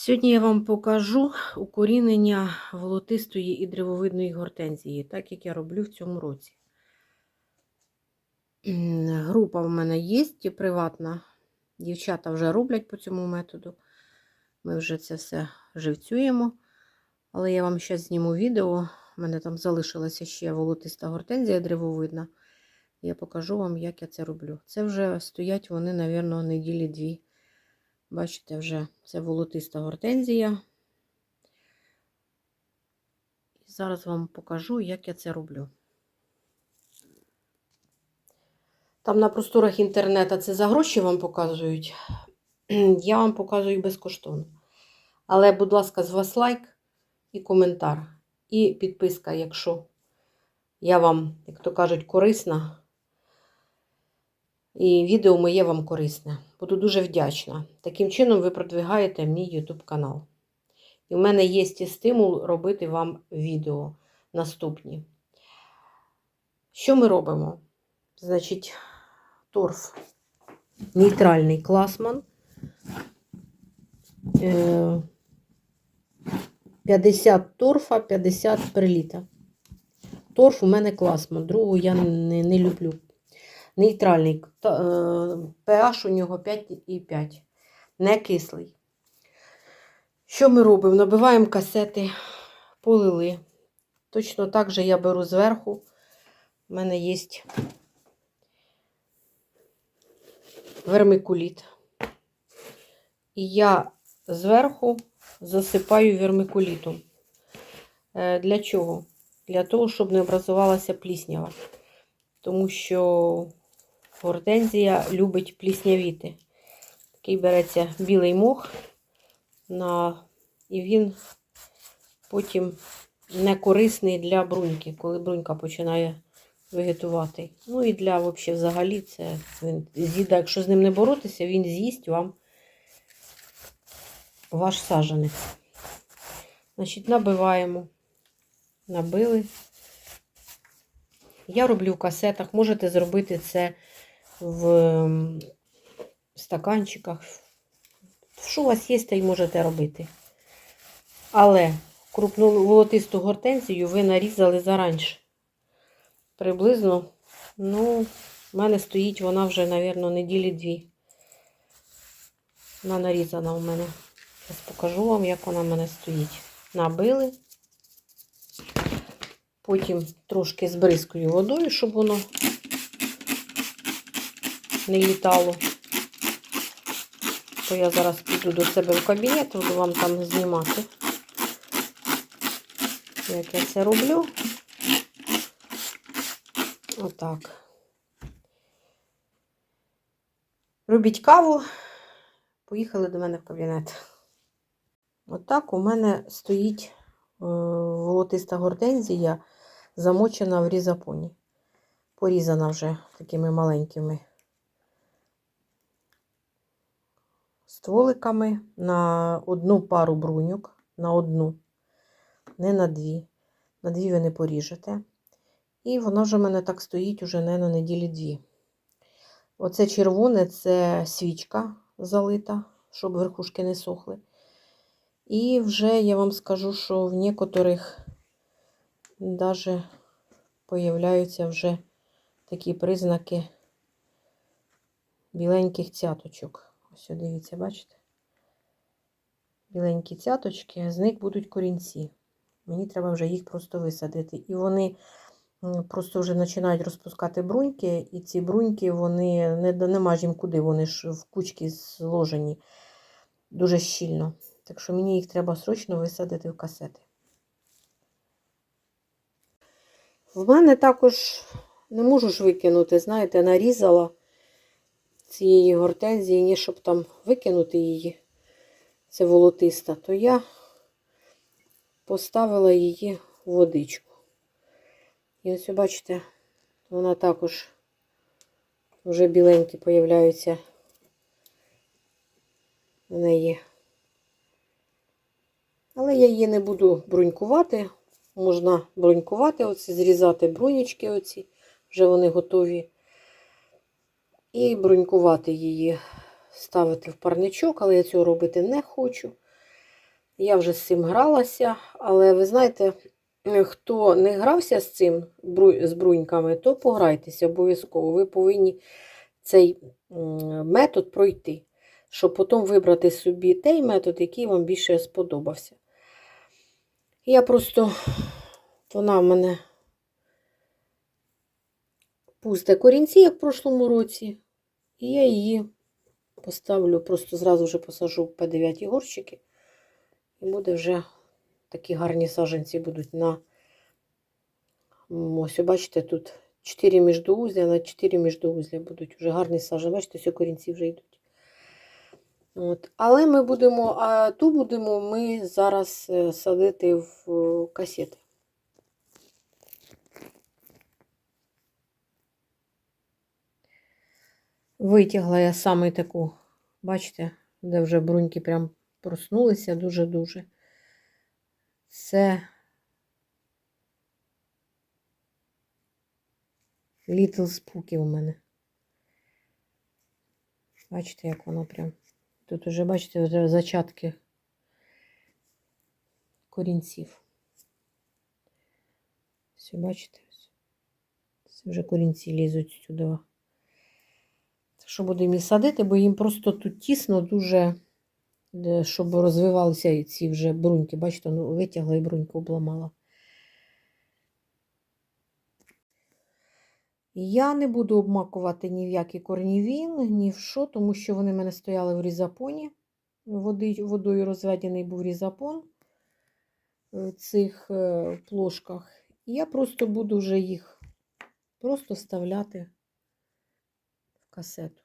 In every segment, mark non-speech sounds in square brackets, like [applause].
Сьогодні я вам покажу укорінення волотистої і древовидної гортензії, так як я роблю в цьому році. Група в мене є приватна. Дівчата вже роблять по цьому методу. Ми вже це все живцюємо. Але я вам зараз зніму відео. У мене там залишилася ще волотиста гортензія древовидна. Я покажу вам, як я це роблю. Це вже стоять вони, мабуть, неділі дві. Бачите, вже це волотиста гортензія. І зараз вам покажу, як я це роблю. Там на просторах інтернету це за гроші вам показують. [clears throat] Я вам показую безкоштовно. Але, будь ласка, з вас лайк і коментар. І підписка, якщо я вам, як то кажуть, корисна. І відео моє вам корисне. Буду дуже вдячна. Таким чином ви продвигаєте мій YouTube канал. І в мене є і стимул робити вам відео наступні. Що ми робимо? Значить, торф нейтральний класман. Е, 50 торфа, 50 приліта. Торф у мене класман, другого я не, не люблю. Нейтральний е, pH у нього 5,5. Не кислий. Що ми робимо? Набиваємо касети, полили. Точно так же я беру зверху. У мене є вермикуліт. І я зверху засипаю вермикулітом. Е, Для чого? Для того, щоб не образувалася пліснява. Тому що гортензія любить пліснявіти. Такий береться білий мох, на... і він потім не корисний для бруньки, коли брунька починає вегетувати. Ну і для взагалі, взагалі це він з'їда, якщо з ним не боротися, він з'їсть вам ваш саженець. Значить, набиваємо. Набили. Я роблю в касетах. Можете зробити це в стаканчиках. Що у вас є, те й можете робити. Але крупну волотисту гортензію ви нарізали заранше. Приблизно, ну, в мене стоїть вона вже, мабуть, неділі дві. Вона нарізана у мене. Зараз покажу вам, як вона в мене стоїть. Набили. Потім трошки збризкую водою, щоб воно не літало. То я зараз піду до себе в кабінет, буду вам там знімати, як я це роблю. Отак. Робіть каву, поїхали до мене в кабінет. Отак у мене стоїть е, волотиста гортензія, замочена в різапоні. Порізана вже такими маленькими стволиками на одну пару бруньок, на одну, не на дві. На дві ви не поріжете. І вона вже в мене так стоїть уже не на неділі дві. Оце червоне це свічка залита, щоб верхушки не сохли. І вже я вам скажу, що в некоторих даже появляються вже такі признаки біленьких цяточок. Ось, дивіться, бачите? Біленькі цяточки, з них будуть корінці. Мені треба вже їх просто висадити. І вони просто вже починають розпускати бруньки, і ці бруньки, вони не, нема ж їм куди, вони ж в кучки зложені дуже щільно. Так що мені їх треба срочно висадити в касети. В мене також не можу ж викинути, знаєте, нарізала цієї гортензії, ні, щоб там викинути її, це волотиста, то я поставила її в водичку. І ось, бачите, вона також вже біленькі появляються в неї. Але я її не буду брунькувати. Можна брунькувати, оці, зрізати брунічки, оці, вже вони готові. І брунькувати її, ставити в парничок, але я цього робити не хочу. Я вже з цим гралася, але ви знаєте, хто не грався з цим з бруньками, то пограйтеся обов'язково. Ви повинні цей метод пройти, щоб потім вибрати собі той метод, який вам більше сподобався. Я просто, вона в мене пусте корінці, як в прошлому році, і я її поставлю, просто зразу вже посажу в П9 горщики. І буде вже такі гарні саженці будуть на. Ось, бачите, тут 4 міждоузля, на 4 міждоузля будуть вже гарні саженці. Бачите, ось корінці вже йдуть. От. Але ми будемо, а ту будемо ми зараз е, садити в е, касети. Витягла я саме таку, бачите, де вже бруньки прям проснулися дуже-дуже. Це Little Spooky у мене. Бачите, як воно прям. Тут уже, бачите, вже зачатки корінців. Все, бачите? Це вже корінці лізуть сюди. Що будемо їх садити, бо їм просто тут тісно дуже, щоб розвивалися і ці вже бруньки. Бачите, ну, витягла і бруньку обламала. Я не буду обмакувати ні в який корнівін, ні в що, тому що вони в мене стояли в різапоні. Води, водою розведений був різапон в цих е, плошках. І я просто буду вже їх просто вставляти касету.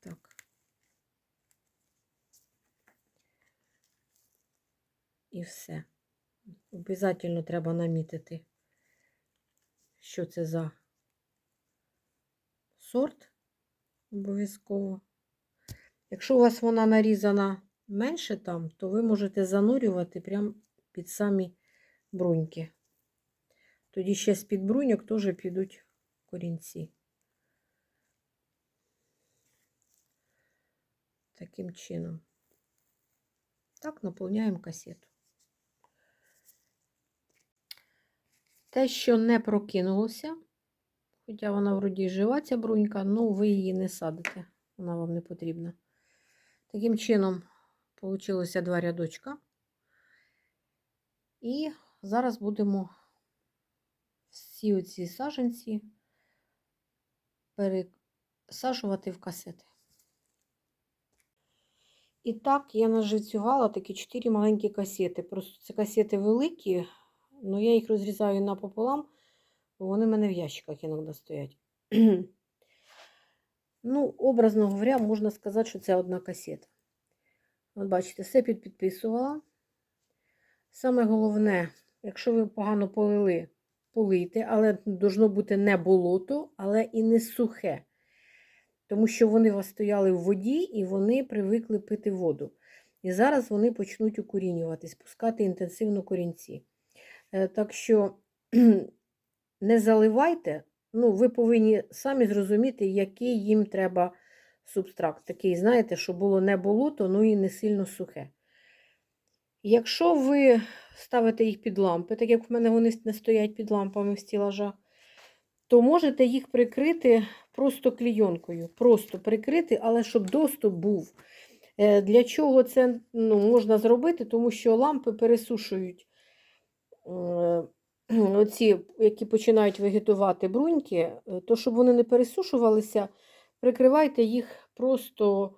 Так. І все. Обязательно треба намітити, що це за сорт. Обов'язково. Якщо у вас вона нарізана менше там, то ви можете занурювати прямо під самі бруньки. Тоді ще з-під бруньок теж підуть корінці. Таким чином. Так, наповняємо касету. Те, що не прокинулося, хоча вона вроді жива, ця брунька, ну ви її не садите, вона вам не потрібна. Таким чином, вийшло два рядочка. І зараз будемо всі оці саженці пересаджувати в касети. І так, я нажицювала такі 4 маленькі касети. Просто це касети великі, але я їх розрізаю напополам, бо вони в мене в ящиках іноді стоять. [clears throat] ну, образно говоря, можна сказати, що це одна касета. От бачите, все підписувала. Саме головне, якщо ви погано полили, полийте, але должно бути не болото, але і не сухе. Тому що вони у вас стояли в воді і вони привикли пити воду. І зараз вони почнуть укорінюватись, пускати інтенсивно корінці. Е, Так що [clears throat] не заливайте, ну, ви повинні самі зрозуміти, який їм треба субстракт. Такий, знаєте, щоб було не болото, ну і не сильно сухе. Якщо ви ставите їх під лампи, так як в мене вони не стоять під лампами в стілажах, то можете їх прикрити просто клійонкою. Просто прикрити, але щоб доступ був. Е, Для чого це ну, можна зробити? Тому що лампи пересушують е, [clears throat] оці, які починають вегетувати бруньки, е, то щоб вони не пересушувалися, прикривайте їх просто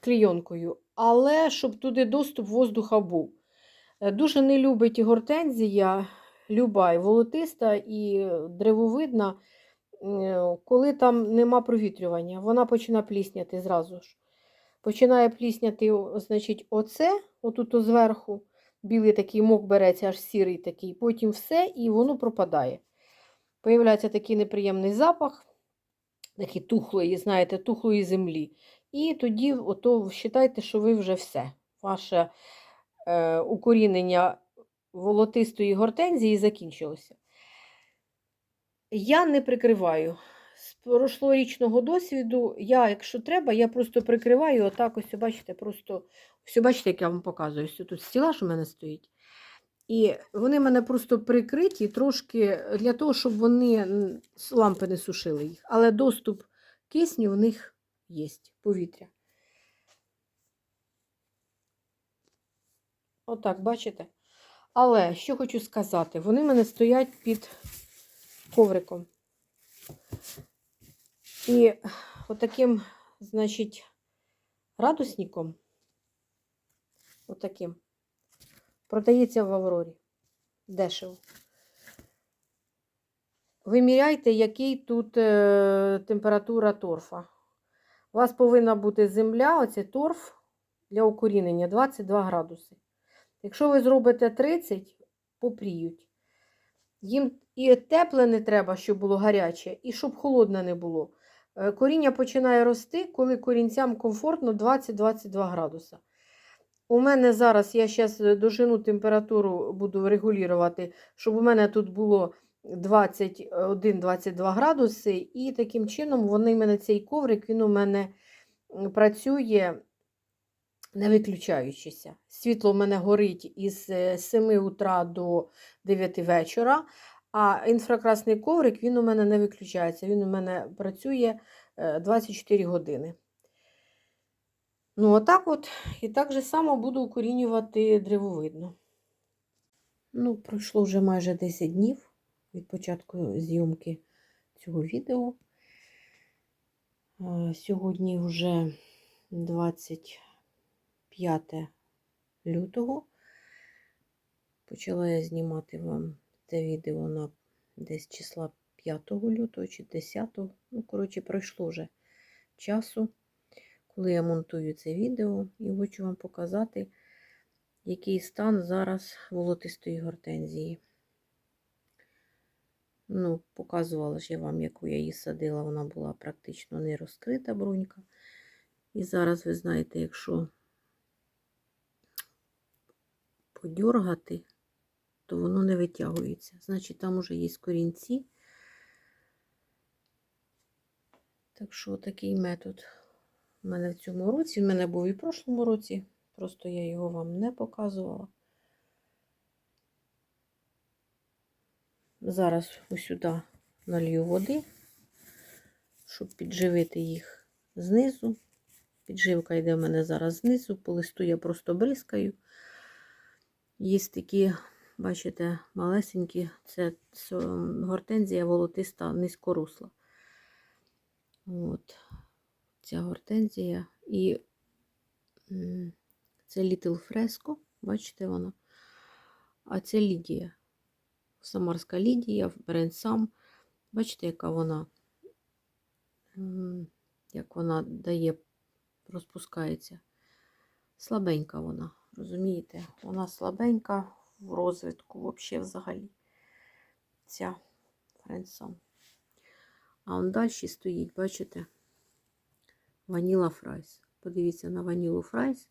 клійонкою. Але щоб туди доступ воздуха був. Е, Дуже не любить гортензія, люба і волотиста і древовидна, е, коли там нема провітрювання. Вона починає плісняти зразу ж. Починає плісняти, значить, оце, отут зверху, білий такий мок береться, аж сірий такий, потім все, і воно пропадає. Появляється такий неприємний запах, такий тухлої, знаєте, тухлої землі. І тоді, ото, вважайте, що ви вже все. Ваше е, укорінення волотистої гортензії закінчилося. Я не прикриваю з прошлорічного досвіду, я, якщо треба, я просто прикриваю отак, ось, бачите, просто, ось, бачите, як я вам показую. Ось тут стілаж у мене стоїть. І вони мене просто прикриті трошки для того, щоб вони лампи не сушили їх. Але доступ кисню в них є, повітря. Отак, бачите? Але що хочу сказати, вони мене стоять під ковриком. І отаким, значить, градусником, отаким, продається в Аврорі. Дешево. Виміряйте, який тут е, температура торфа. У вас повинна бути земля, оце торф для укорінення 22 градуси. Якщо ви зробите 30, попріють. Їм і тепле не треба, щоб було гаряче, і щоб холодне не було. Е, Коріння починає рости, коли корінцям комфортно 20-22 градуса. У мене зараз, я зараз дожину температуру, буду регулювати, щоб у мене тут було 21-22 градуси, і таким чином вони мене цей коврик, він у мене працює не виключаючися. Світло в мене горить із е, 7 утра до 9 вечора, а інфракрасний коврик він у мене не виключається. Він у мене працює е, 24 години. Ну, отак от. І так же само буду укорінювати древовидно. Ну, пройшло вже майже 10 днів від початку зйомки цього відео. Сьогодні вже 25 лютого. Почала я знімати вам це відео на десь числа 5 лютого чи 10. Ну, коротше, пройшло вже часу, коли я монтую це відео, і хочу вам показати, який стан зараз волотистої гортензії. Ну, показувала ж я вам, яку я її садила, вона була практично не розкрита брунька. І зараз, ви знаєте, якщо подьоргати, то воно не витягується. Значить, там уже є корінці. Так що такий метод у мене в цьому році. В мене був і в прошлому році, просто я його вам не показувала. Зараз ось сюди налью води, щоб підживити їх знизу. Підживка йде в мене зараз знизу, по листу я просто бризкаю. Є такі, бачите, малесенькі, це гортензія волотиста низькоросла. От. Ця гортензія. І це Little Fresco, бачите вона. А це Лідія. Самарська Лідія, бренд сам. Бачите, яка вона, як вона дає, розпускається. Слабенька вона, розумієте? Вона слабенька в розвитку, взагалі, взагалі. Ця френсом. А он далі стоїть, бачите? Ваніла фрайс. Подивіться на ванілу фрайс.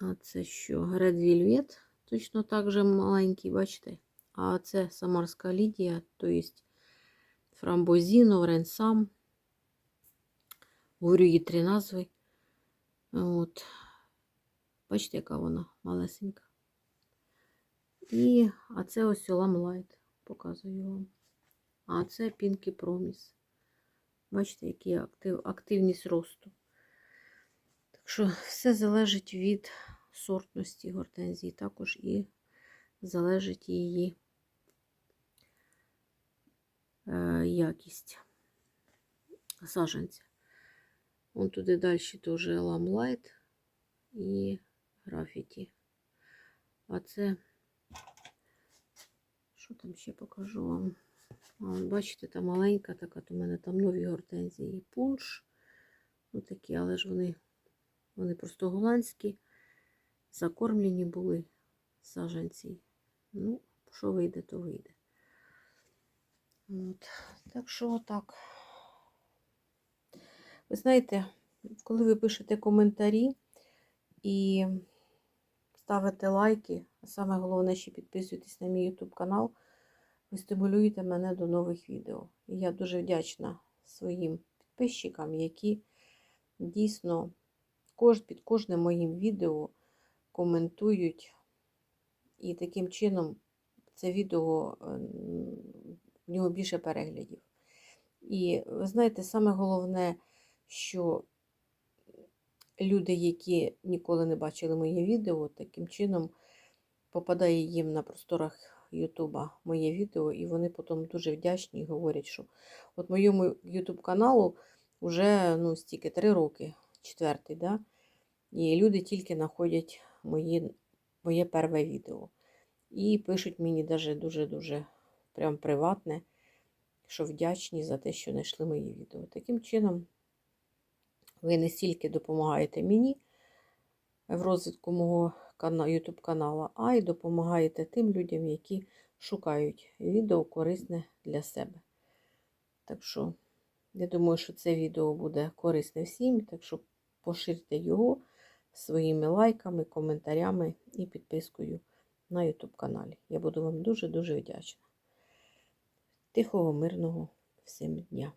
А це що? Red Velvet. Точно так же маленький, бачите? А це Самарська Лідія, то есть фрамбозіно, ренсам. Говорю її три назви. От. Бачите, яка вона малесенька. І, а це ось ламлайт, показую вам. А це Pinky Promise. Бачите, який актив, активність росту. Так що все залежить від сортності гортензії, також і залежить її е, якість саженця. Вон туди далі теж ламлайт і графіті. А це, що там ще покажу вам? А, бачите, там маленька така, то в мене там нові гортензії. Пунш. Ну такі, але ж вони, вони просто голландські. Закормлені були саженці. Ну, що вийде, то вийде. От. Так що отак. Ви знаєте, коли ви пишете коментарі і ставите лайки, а саме головне, ще підписуйтесь на мій YouTube канал, ви стимулюєте мене до нових відео. І я дуже вдячна своїм підписчикам, які дійсно під кожним моїм відео коментують. І таким чином це відео е, в нього більше переглядів. І ви знаєте, саме головне, що люди, які ніколи не бачили моє відео, таким чином попадає їм на просторах Ютуба моє відео, і вони потім дуже вдячні і говорять, що от моєму Ютуб каналу вже ну, стільки три роки, четвертий, да? і люди тільки знаходять мої, моє перше відео. І пишуть мені дуже-дуже прям приватне, що вдячні за те, що знайшли мої відео. Таким чином, ви не стільки допомагаєте мені в розвитку мого YouTube каналу, а й допомагаєте тим людям, які шукають відео корисне для себе. Так що, я думаю, що це відео буде корисне всім, так що поширте його своїми лайками, коментарями і підпискою на YouTube каналі. Я буду вам дуже-дуже вдячна. Тихого, мирного всім дня!